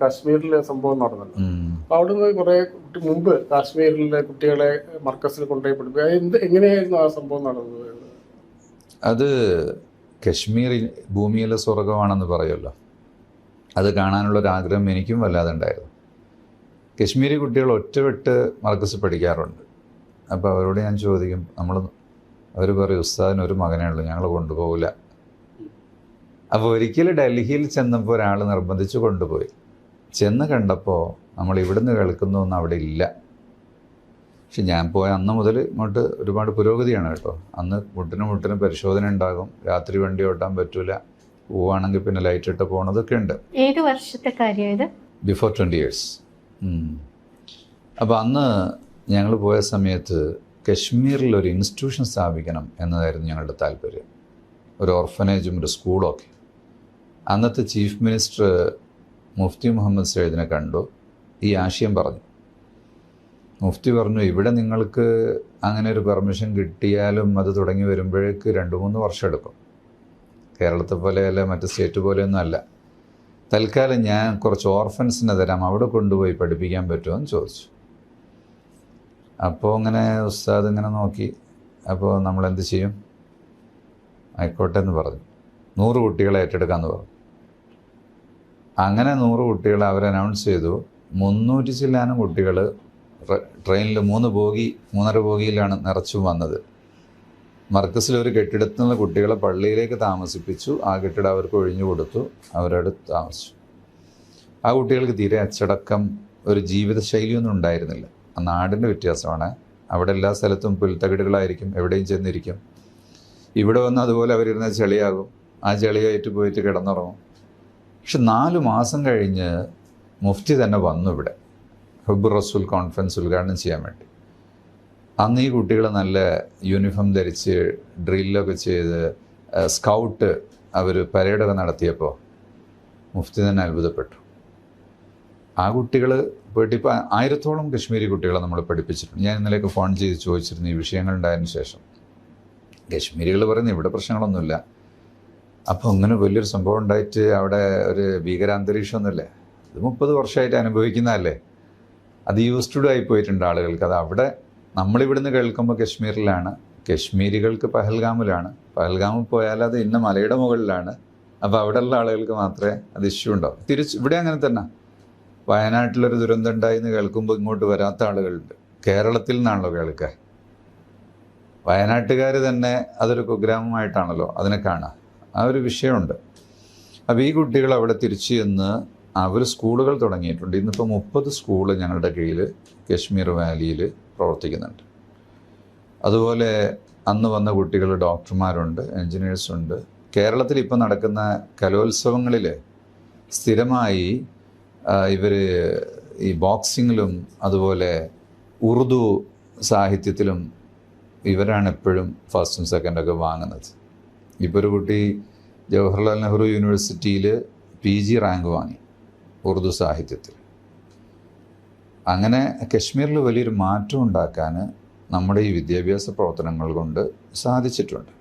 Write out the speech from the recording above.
കാശ്മീരിലെ സംഭവം നടന്നല്ലോ. അപ്പൊ അവിടുന്ന് കുറെ മുമ്പ് കാശ്മീരിലെ കുട്ടികളെ മർക്കസിൽ കൊണ്ടുപോയി പഠിപ്പിക്കുക. എന്ത് എങ്ങനെയായിരുന്നു ആ സംഭവം നടന്നത്? അത് കശ്മീർ ഭൂമിയിലെ സ്വർഗമാണെന്ന് പറയുമല്ലോ. അത് കാണാനുള്ള ഒരു ആഗ്രഹം എനിക്കും വല്ലാതെ ഉണ്ടായിരുന്നു. കശ്മീരി കുട്ടികൾ ഒറ്റവിട്ട് മർക്കസ് പഠിക്കാറുണ്ട്. അപ്പോൾ അവരോട് ഞാൻ ചോദിക്കും നമ്മൾ അവർ പറയും ഉസ്താദിന് ഒരു മകനേ ഉള്ളൂ ഞങ്ങൾ കൊണ്ടുപോകില്ല അപ്പോൾ ഒരിക്കൽ ഡൽഹിയിൽ ചെന്നപ്പോൾ ഒരാൾ നിർബന്ധിച്ച് കൊണ്ടുപോയി. ചെന്ന് കണ്ടപ്പോൾ നമ്മൾ ഇവിടുന്ന് കേൾക്കുന്നൊന്നും അവിടെ ഇല്ല. പക്ഷെ ഞാൻ പോയ അന്ന് മുതൽ ഇങ്ങോട്ട് ഒരുപാട് പുരോഗതിയാണ് കേട്ടോ. അന്ന് മുട്ടിനും മുട്ടിനും പരിശോധന ഉണ്ടാകും. രാത്രി വണ്ടി ഓട്ടാൻ പറ്റൂല. പോവാണെങ്കിൽ പിന്നെ ലൈറ്റ് ഇട്ട് പോകണതൊക്കെ ഉണ്ട്. ഏത് വർഷത്തെ കാര്യം ഇത്? ബിഫോർ ട്വന്റി ഇയേഴ്സ് അപ്പോൾ അന്ന് ഞങ്ങൾ പോയ സമയത്ത് കശ്മീരിൽ ഒരു ഇൻസ്റ്റിറ്റ്യൂഷൻ സ്ഥാപിക്കണം എന്നതായിരുന്നു ഞങ്ങളുടെ താല്പര്യം. ഒരു ഓർഫനേജും ഒരു സ്കൂളും ഒക്കെ. അന്നത്തെ ചീഫ് മിനിസ്റ്റർ മുഫ്തി മുഹമ്മദ് സയ്യിദിനെ കണ്ടു. ഈ ആശയം പറഞ്ഞു. മുഫ്തി പറഞ്ഞു ഇവിടെ നിങ്ങൾക്ക് അങ്ങനെ ഒരു പെർമിഷൻ കിട്ടിയാലും അത് തുടങ്ങി വരുമ്പോഴേക്ക് രണ്ട് മൂന്ന് വർഷം എടുക്കും. കേരളത്തെ പോലെ അല്ല മറ്റ് സ്റ്റേറ്റ് പോലെയൊന്നും അല്ല. തൽക്കാലം ഞാൻ കുറച്ച് ഓർഫൻസിനെ തരാം അവിടെ കൊണ്ടുപോയി പഠിപ്പിക്കാൻ പറ്റുമോ? എന്ന് ചോദിച്ചു. അപ്പോൾ അങ്ങനെ ഉസ്താദ് ഇങ്ങനെ നോക്കി. അപ്പോൾ നമ്മളെന്ത് ചെയ്യും? ആയിക്കോട്ടെ എന്ന് പറഞ്ഞു. നൂറ് കുട്ടികളെ ഏറ്റെടുക്കാമെന്ന് പറഞ്ഞു. അങ്ങനെ നൂറ് കുട്ടികൾ അവർ അനൗൺസ് ചെയ്തു. മുന്നൂറ്റി ചില്ലാനും കുട്ടികൾ ട്രെയിനിൽ മൂന്ന് ബോഗി മൂന്നര ബോഗിയിലാണ് നിറച്ചു വന്നത്. മർക്കസിൽ ഒരു കെട്ടിടത്തിൽ നിന്ന് കുട്ടികളെ പള്ളിയിലേക്ക് താമസിപ്പിച്ചു. ആ കെട്ടിടം അവർക്ക് ഒഴിഞ്ഞു കൊടുത്തു. അവരവിടെ താമസിച്ചു. ആ കുട്ടികൾക്ക് തീരെ അച്ചടക്കം ഒരു ജീവിതശൈലിയൊന്നും ഉണ്ടായിരുന്നില്ല. ആ നാടിന്റെ വ്യത്യാസമാണ്. അവിടെ എല്ലാ സ്ഥലത്തും പുൽത്തകിടുകളായിരിക്കും. എവിടെയും ചെന്നിരിക്കും. ഇവിടെ വന്ന് അതുപോലെ അവരിരുന്ന ചെളിയാകും. ആ ചെളിയായിട്ട് പോയിട്ട് കിടന്നുറങ്ങും. പക്ഷെ നാല് മാസം കഴിഞ്ഞ് മുഫ്തി തന്നെ വന്നു ഇവിടെ. ഹബ്ബ് റസൂൽ കോൺഫറൻസ് ഉദ്ഘാടനം ചെയ്യാൻ വേണ്ടി. അന്ന് ഈ കുട്ടികൾ നല്ല യൂണിഫോം ധരിച്ച് ഡ്രില്ലൊക്കെ ചെയ്ത് സ്കൗട്ട് അവർ പരേഡൊക്കെ നടത്തിയപ്പോൾ മുഫ്തി തന്നെ അത്ഭുതപ്പെട്ടു. ആ കുട്ടികൾ പോയിട്ട് ഇപ്പോൾ ആയിരത്തോളം കശ്മീരി കുട്ടികളെ നമ്മൾ പഠിപ്പിച്ചിട്ടുണ്ട്. ഞാൻ ഇന്നലെയൊക്കെ ഫോൺ ചെയ്ത് ചോദിച്ചിരുന്നു ഈ വിഷയങ്ങളുണ്ടായതിനു ശേഷം. കശ്മീരികൾ പറയുന്നത് ഇവിടെ പ്രശ്നങ്ങളൊന്നുമില്ല. അപ്പോൾ അങ്ങനെ വലിയൊരു സംഭവം ഉണ്ടായിട്ട് അവിടെ ഒരു ഭീകരാന്തരീക്ഷമൊന്നുമില്ലേ ഇത് മുപ്പത് വർഷമായിട്ട് അനുഭവിക്കുന്നതല്ലേ? അത് യൂസ്ഡ് ആയി പോയിട്ടുണ്ട് ആളുകൾക്ക്. അത് അവിടെ നമ്മളിവിടുന്ന് കേൾക്കുമ്പോൾ കശ്മീരിലാണ്. കശ്മീരികൾക്ക് പഹൽഗാമിലാണ്. പഹൽഗാമിൽ പോയാൽ അത് ഇന്ന മലയുടെ മുകളിലാണ്. അപ്പോൾ അവിടെയുള്ള ആളുകൾക്ക് മാത്രമേ അത് ഇഷ്യൂ ഉണ്ടാവും തിരിച്ച് ഇവിടെ അങ്ങനെ തന്നെ. വയനാട്ടിലൊരു ദുരന്തം ഉണ്ടായി എന്ന് കേൾക്കുമ്പോൾ ഇങ്ങോട്ട് വരാത്ത ആളുകളുണ്ട്. കേരളത്തിൽ നിന്നാണല്ലോ കേൾക്കുക. വയനാട്ടുകാർ തന്നെ അതൊരു കുഗ്രാമമായിട്ടാണല്ലോ അതിനെ കാണുക. ആ ഒരു വിഷയമുണ്ട്. അപ്പോൾ ഈ കുട്ടികൾ അവിടെ തിരിച്ചു ചെന്ന് അവർ സ്കൂളുകൾ തുടങ്ങിയിട്ടുണ്ട്. ഇന്നിപ്പോൾ മുപ്പത് സ്കൂൾ ഞങ്ങളുടെ കീഴിൽ കശ്മീർ വാലിയിൽ പ്രവർത്തിക്കുന്നുണ്ട്. അതുപോലെ അന്ന് വന്ന കുട്ടികൾ ഡോക്ടർമാരുണ്ട് എൻജിനീയേഴ്സുണ്ട് കേരളത്തിൽ ഇപ്പോൾ നടക്കുന്ന കലോത്സവങ്ങളിൽ സ്ഥിരമായി ഇവർ ഈ ബോക്സിങ്ങിലും അതുപോലെ ഉറുദു സാഹിത്യത്തിലും ഇവരാണ് എപ്പോഴും ഫസ്റ്റും സെക്കൻഡൊക്കെ വാങ്ങുന്നത്. ഇപ്പോൾ ഒരു കുട്ടി ജവഹർലാൽ നെഹ്റു യൂണിവേഴ്സിറ്റിയിൽ പി ജി റാങ്ക് വാങ്ങി ഉറുദു സാഹിത്യത്തിൽ. അങ്ങനെ കശ്മീരിൽ വലിയൊരു മാറ്റം ഉണ്ടാക്കാൻ നമ്മുടെ ഈ വിദ്യാഭ്യാസ പ്രവർത്തനങ്ങൾ കൊണ്ട് സാധിച്ചിട്ടുണ്ട്.